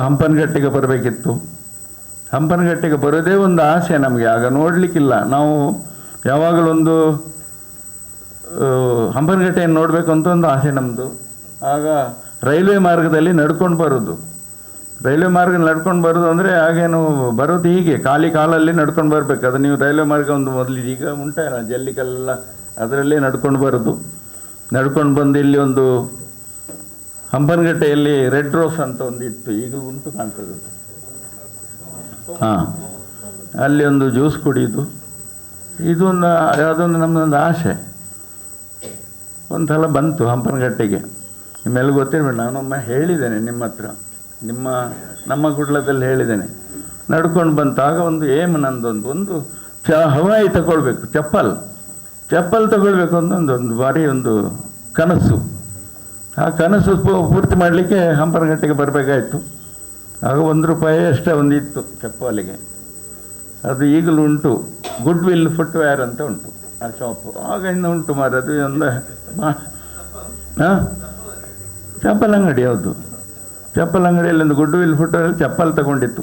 ಹಂಪನಗಟ್ಟಿಗೆ ಬರಬೇಕಿತ್ತು. ಹಂಪನಗಟ್ಟಿಗೆ ಬರೋದೇ ಒಂದು ಆಸೆ ನಮಗೆ. ಆಗ ನೋಡಲಿಕ್ಕಿಲ್ಲ. ನಾವು ಯಾವಾಗಲೊಂದು ಹಂಪನಗಟ್ಟೆಯನ್ನು ನೋಡಬೇಕು ಅಂತ ಒಂದು ಆಸೆ ನಮ್ಮದು ಆಗ ರೈಲ್ವೆ ಮಾರ್ಗದಲ್ಲಿ ನಡ್ಕೊಂಡು ಬರೋದು. ರೈಲ್ವೆ ಮಾರ್ಗ ನಡ್ಕೊಂಡು ಬರೋದು ಅಂದರೆ ಆಗೇನು ಬರೋದು ಹೀಗೆ. ಖಾಲಿ ಕಾಲಲ್ಲಿ ನಡ್ಕೊಂಡು ಬರಬೇಕು. ಅದು ನೀವು ರೈಲ್ವೆ ಮಾರ್ಗ ಒಂದು ಮೊದಲು ಈಗ ಉಂಟಲ್ಲ, ಜಲ್ಲಿಕಲ್ಲೆಲ್ಲ ಅದರಲ್ಲೇ ನಡ್ಕೊಂಡು ಬರೋದು. ನಡ್ಕೊಂಡು ಬಂದು ಇಲ್ಲಿ ಒಂದು ಹಂಪನಗಟ್ಟೆಯಲ್ಲಿ ರೆಡ್ ರೋಸ್ ಅಂತ ಒಂದು ಇತ್ತು ಈಗಲೂ ಉಂಟು ಕಾಣ್ತದೆ. ಹಾಂ, ಅಲ್ಲಿ ಒಂದು ಜ್ಯೂಸ್ ಕುಡಿಯೋದು ಇದೊಂದು ಯಾವುದೊಂದು ನಮ್ಮದೊಂದು ಆಸೆ. ಒಂದ್ಸಲ ಬಂತು ಹಂಪನಗಟ್ಟೆಗೆ ನಿಮ್ಮೆಲ್ಲ ಗೊತ್ತಿರಬೇಡ ನಾನೊಮ್ಮೆ ಹೇಳಿದ್ದೇನೆ ನಿಮ್ಮ ಹತ್ರ ನಿಮ್ಮ, ನಮ್ಮ ಗುಡ್ಲದಲ್ಲಿ ಹೇಳಿದ್ದೇನೆ. ನಡ್ಕೊಂಡು ಬಂತಾಗ ಒಂದು ಏಮ್ ನಂದೊಂದು, ಒಂದು ಚ, ಹವಾಯಿ ತಗೊಳ್ಬೇಕು, ಚಪ್ಪಲ್. ಚಪ್ಪಲ್ ತಗೊಳ್ಬೇಕು ಅಂತ ಒಂದು ಒಂದು ಭಾರಿ ಒಂದು ಕನಸು. ಆ ಕನಸು ಪೂರ್ತಿ ಮಾಡಲಿಕ್ಕೆ ಹಂಪನಗಟ್ಟೆಗೆ ಬರಬೇಕಾಯಿತು. ಆಗ ಒಂದು ರೂಪಾಯಿ ಅಷ್ಟೇ ಒಂದು ಇತ್ತು ಚಪ್ಪಲಿಗೆ. ಅದು ಈಗಲೂ ಉಂಟು. ಗುಡ್ ವಿಲ್ ಫುಟ್ವೇರ್ ಅಂತ ಉಂಟು ಆ ಶಾಪು ಆಗ ಇನ್ನು ಉಂಟು ಮಾರ, ಅದು ಒಂದು ಹಾಂ ಚಪ್ಪಲ್ ಅಂಗಡಿ ಹೌದು. ಚಪ್ಪಲ್ ಅಂಗಡಿಯಲ್ಲಿ ಒಂದು ಗುಡ್ ವಿಲ್ ಫುಟ್ವೇರ್ ಚಪ್ಪಲ್ ತಗೊಂಡಿತ್ತು.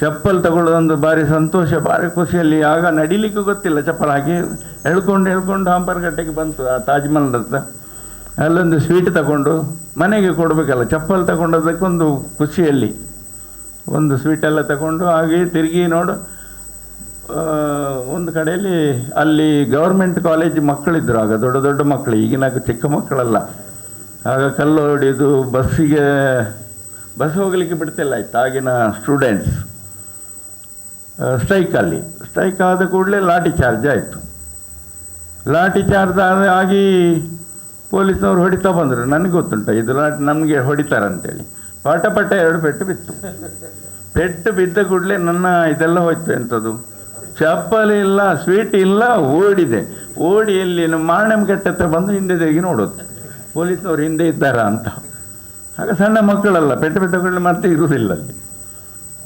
ಚಪ್ಪಲ್ ತಗೊಳ್ಳೋದೊಂದು ಭಾರಿ ಸಂತೋಷ, ಭಾರಿ ಖುಷಿಯಲ್ಲಿ ಆಗ ನಡಿಲಿಕ್ಕೂ ಗೊತ್ತಿಲ್ಲ. ಚಪ್ಪಲ್ ಹಾಕಿ ಎಳ್ಕೊಂಡು ಎಳ್ಕೊಂಡು ಹಂಪರ್ಗಟ್ಟೆಗೆ ಬಂತು ಆ ತಾಜ್ಮಹಲ್ ಹತ್ರ. ಅಲ್ಲೊಂದು ಸ್ವೀಟ್ ತಗೊಂಡು ಮನೆಗೆ ಕೊಡಬೇಕಲ್ಲ, ಚಪ್ಪಲ್ ತಗೊಂಡೋದಕ್ಕೊಂದು ಖುಷಿಯಲ್ಲಿ. ಒಂದು ಸ್ವೀಟ್ ಎಲ್ಲ ತಗೊಂಡು ಹಾಗೆ ತಿರುಗಿ ನೋಡು ಒಂದು ಕಡೆಯಲ್ಲಿ ಅಲ್ಲಿ ಗೌರ್ಮೆಂಟ್ ಕಾಲೇಜ್ ಮಕ್ಕಳಿದ್ದರು ಆಗ, ದೊಡ್ಡ ದೊಡ್ಡ ಮಕ್ಕಳು, ಈಗಿನ ಚಿಕ್ಕ ಮಕ್ಕಳಲ್ಲ. ಆಗ ಕಲ್ಲು ಹೊಡೆಯೋದು ಬಸ್ಸಿಗೆ, ಬಸ್ ಹೋಗಲಿಕ್ಕೆ ಬಿಡ್ತಿಲ್ಲ ಆಯ್ತು, ಆಗಿನ ಸ್ಟೂಡೆಂಟ್ಸ್ ಸ್ಟ್ರೈಕಲ್ಲಿ ಸ್ಟ್ರೈಕ್ ಆದ ಕೂಡಲೇ ಲಾಠಿ ಚಾರ್ಜ್ ಆಯಿತು. ಲಾಠಿ ಚಾರ್ಜ್ ಆಗಿ ಪೊಲೀಸ್ನವ್ರು ಹೊಡಿತಾ ಬಂದರು. ನನಗೆ ಗೊತ್ತುಂಟ, ಇದು ನಮಗೆ ಹೊಡಿತಾರಂತೇಳಿ ಪಾಠ ಪಟ ಎರಡು ಪೆಟ್ಟು ಬಿತ್ತು. ಪೆಟ್ಟು ಬಿದ್ದ ಕೂಡಲೇ ನನ್ನ ಇದೆಲ್ಲ ಹೋಯ್ತು ಎಂಥದ್ದು ಚಪ್ಪಲಿ ಇಲ್ಲ, ಸ್ವೀಟ್ ಇಲ್ಲ, ಓಡಿದೆ. ಓಡಿ ಎಲ್ಲಿ? ಕಟ್ಟೆ ಹತ್ರ ಬಂದು ಹಿಂದೆ ತಿರುಗಿ ನೋಡೋದು. ಪೊಲೀಸ್ನವ್ರು ಹಿಂದೆ ಇದ್ದಾರಾ ಅಂತ. ಆಗ ಸಣ್ಣ ಮಕ್ಕಳಲ್ಲ, ಪೆಟ್ಟು ಬಿದ್ದ ಕೂಡಲೇ ಮತ್ತೆ ಇರುವುದಿಲ್ಲ ಅಲ್ಲಿ.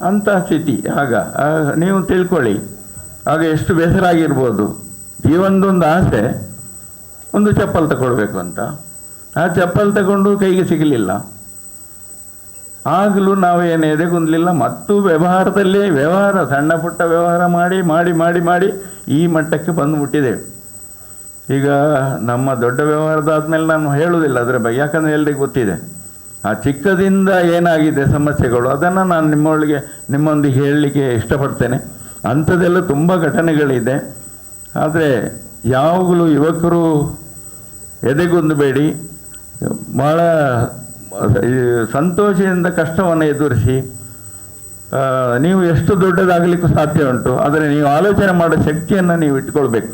ಅಂಥ ಸ್ಥಿತಿ. ಆಗ ನೀವು ತಿಳ್ಕೊಳ್ಳಿ. ಆಗ ಎಷ್ಟು ಬೇಸರ ಆಗಿರ್ಬೋದು. ಈ ಒಂದೊಂದು ಆಸೆ ಒಂದು ಚಪ್ಪಲ್ ತಗೊಳ್ಬೇಕು ಅಂತ. ಆ ಚಪ್ಪಲ್ ತಗೊಂಡು ಕೈಗೆ ಸಿಗಲಿಲ್ಲ. ಆಗಲೂ ನಾವೇನು ಎದೆಗುಂದಲಿಲ್ಲ ಮತ್ತು ವ್ಯವಹಾರದಲ್ಲಿ ವ್ಯವಹಾರ, ಸಣ್ಣ ಪುಟ್ಟ ವ್ಯವಹಾರ ಮಾಡಿ ಮಾಡಿ ಮಾಡಿ ಮಾಡಿ ಈ ಮಟ್ಟಕ್ಕೆ ಬಂದು ಮುಟ್ಟಿದ್ದೇವೆ ಈಗ ನಮ್ಮ ದೊಡ್ಡ ವ್ಯವಹಾರದಾದ್ಮೇಲೆ ನಾನು ಹೇಳುವುದಿಲ್ಲ ಅದರ ಬಗ್ಗೆ, ಯಾಕಂದರೆ ಎಲ್ರಿಗೂ ಗೊತ್ತಿದೆ. ಆ ಚಿಕ್ಕದಿಂದ ಏನಾಗಿದೆ ಸಮಸ್ಯೆಗಳು, ಅದನ್ನು ನಾನು ನಿಮ್ಮೊಳಗೆ, ನಿಮ್ಮೊಂದಿಗೆ ಹೇಳಲಿಕ್ಕೆ ಇಷ್ಟಪಡ್ತೇನೆ. ಅಂಥದ್ದೆಲ್ಲ ತುಂಬ ಘಟನೆಗಳಿದೆ. ಆದರೆ ಯಾವಾಗಲೂ ಯುವಕರು ಎದೆಗುಂದಬೇಡಿ. ಭಾಳ ಸಂತೋಷದಿಂದ ಕಷ್ಟವನ್ನು ಎದುರಿಸಿ ನೀವು ಎಷ್ಟು ದೊಡ್ಡದಾಗಲಿಕ್ಕೂ ಸಾಧ್ಯ ಉಂಟು. ಆದರೆ ನೀವು ಆಲೋಚನೆ ಮಾಡೋ ಶಕ್ತಿಯನ್ನು ನೀವು ಇಟ್ಕೊಳ್ಬೇಕು.